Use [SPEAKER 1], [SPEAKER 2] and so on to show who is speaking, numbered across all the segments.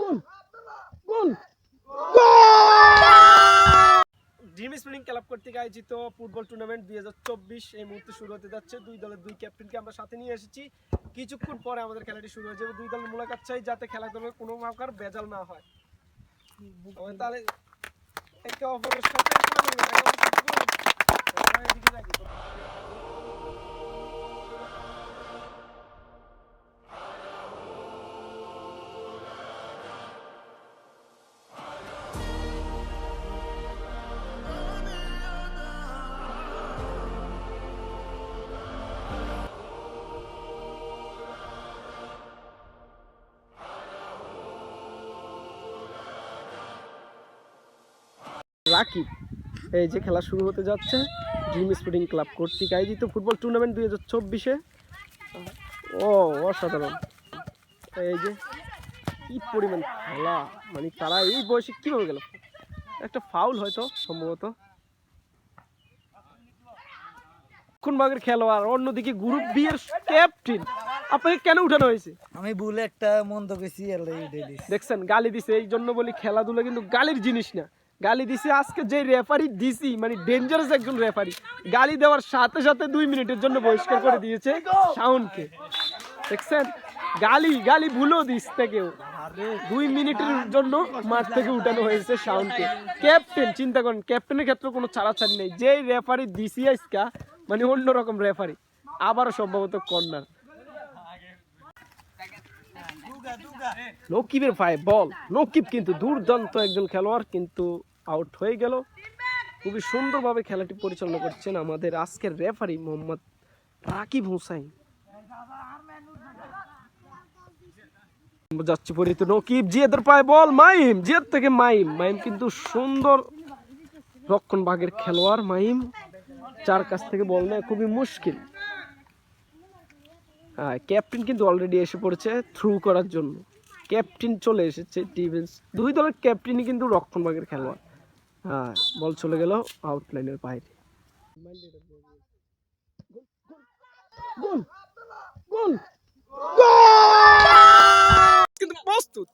[SPEAKER 1] Goal goal dream spinning club কর্তৃক আয়োজিত football tournament দুই হাজার চব্বিশ এই মুহূর্তে শুরু হতে যাচ্ছে। দুই দলের দুই ক্যাপ্টেনকে আমরা সাথে নিয়ে এসেছি। কিছুক্ষণ পরে আমাদের খেলাটি শুরু হয়ে যাবে। দুই দলের মোলাকাত চাই যাতে খেলাধুলার কোনো প্রকার বেজাল না হয়। তাহলে একে অপরের সাথে রাকিব এই যে খেলা শুরু হতে যাচ্ছে। ড্রিম স্পোর্টিং ক্লাব কর্তৃক আয়োজিত ফুটবল টুর্নামেন্ট দুই হাজার চব্বিশে। ও অসাধারণ। এই যে কি পরিমাণ খেলা। মানে তারা এই বয়সে কীভাবে গেল? একটা ফাউল হয়তো সম্ভবত। বাগের খেলোয়াড় অন্যদিকে গ্রুপ বি এর ক্যাপ্টেন আপনাকে কেন উঠানো হয়েছে?
[SPEAKER 2] আমি ভুলে একটা মন্দ গেছি
[SPEAKER 1] দেখছেন গালি দিছে এই জন্য বলি খেলাধুলা কিন্তু গালির জিনিস না। গালি দিছে, আজকে যে রেফারি দিছি মানে ডেঞ্জারাস একজন রেফারি গালি দেওয়ার সাথে সাথে দুই মিনিটের জন্য বহিষ্কার করে দিয়েছে শাওনকে। দেখছেন? গালি গালি ভুলো দিস থেকেও দুই মিনিটের জন্য মাঠ থেকে উঠানো হয়েছে শাওনকে। ক্যাপ্টেন, চিন্তা করেন, ক্যাপ্টেনের ক্ষেত্রে কোনো ছাড়াছাড়ি নেই। যেই রেফারি দিছি আজকা মানে অন্যরকম রেফারি আবারও সম্ভবত কর্নার নকিবের ভাই, বল। নকিব কিন্তু দুর্দান্ত একজন খেলোয়াড়, কিন্তু আউট হয়ে গেল। খুবই সুন্দরভাবে খেলাটি পরিচালনা করছেন আমাদের আজকের রেফারি মোহাম্মদ রাকিব হুসাইন। যাচ্ছে পরিত নকিব, জিয়াদের পায় বল, মাইম, জিয়াদ থেকে মাইম। মাইম কিন্তু সুন্দর রক্ষণ ভাগের খেলোয়াড়, মাইম। চার কাছ থেকে বল নেয় খুবই মুশকিল। ক্যাপ্টেন কিন্তু অলরেডি এসে পড়েছে থ্রু করার জন্য। ক্যাপ্টেন চলে এসেছে ডিফেন্স দুই দলের ক্যাপ্টেনই কিন্তু রক্ষণভাগের খেলোয়াড়। হ্যাঁ বল চলে গেল আউটলাইনের বাইরে। গোল গোল কিন্তু প্রস্তুত।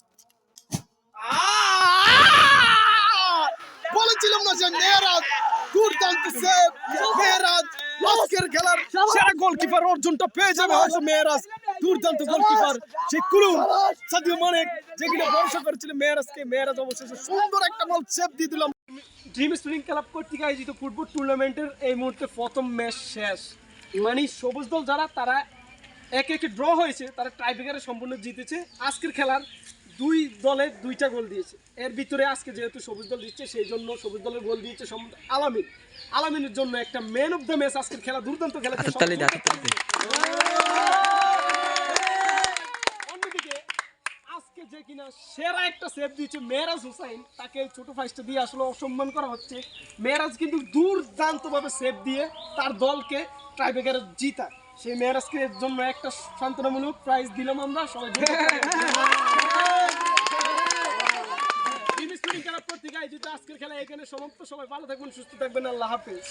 [SPEAKER 1] বলেছিলাম না যে মেয়েরাজ দুর্দান্ত সেভ আজকের খেলার সেরা গোলকিপার অর্জনটা পেয়ে যাবে হয়তো মেয়েরাজ দুর্দান্ত গোলকিপার কুলুম সাদিও মানেক ভরসা করেছিল মেয়েরাজকে মেয়েরাজ অবশেষে সুন্দর একটা বল সেভ দিয়ে দিলাম ড্রিম স্প্রিং ক্লাব কর্তৃক আয়োজিত ফুটবল টুর্নামেন্টের এই মুহূর্তে প্রথম ম্যাচ শেষ। মানে সবুজ দল যারা তারা একে একে ড্র হয়েছে তারা টাইব্রেকারে সম্পূর্ণ জিতেছে। আজকের খেলার দুই দলে দুইটা গোল দিয়েছে। এর ভিতরে আজকে যেহেতু সবুজ দল দিচ্ছে সেই জন্য সবুজ দলের গোল দিয়েছে আলামিন। আলামিনের জন্য একটা ম্যান অফ দ্য ম্যাচ আজকের খেলা দুর্দান্ত খেলা। অন্যদিকে আজকে যে কিনা সেরা একটা সেভ দিয়েছে মেহরাজ হুসাইন। তাকে ছোট ফাইসটা দিয়ে আসলে অসম্মান করা হচ্ছে। মেহরাজ কিন্তু সেভ দিয়ে তার দলকে ট্রাইবেকারে জিতা সেই মেহরাজকে এর জন্য একটা সান্ত্বনামূলক প্রাইজ দিলাম আমরা। সবাই খেলা পত্রিকা আয়োজিত আজকের খেলা এখানে সমাপ্ত। সবাই ভালো থাকবেন সুস্থ থাকবেন আল্লাহ হাফিজ।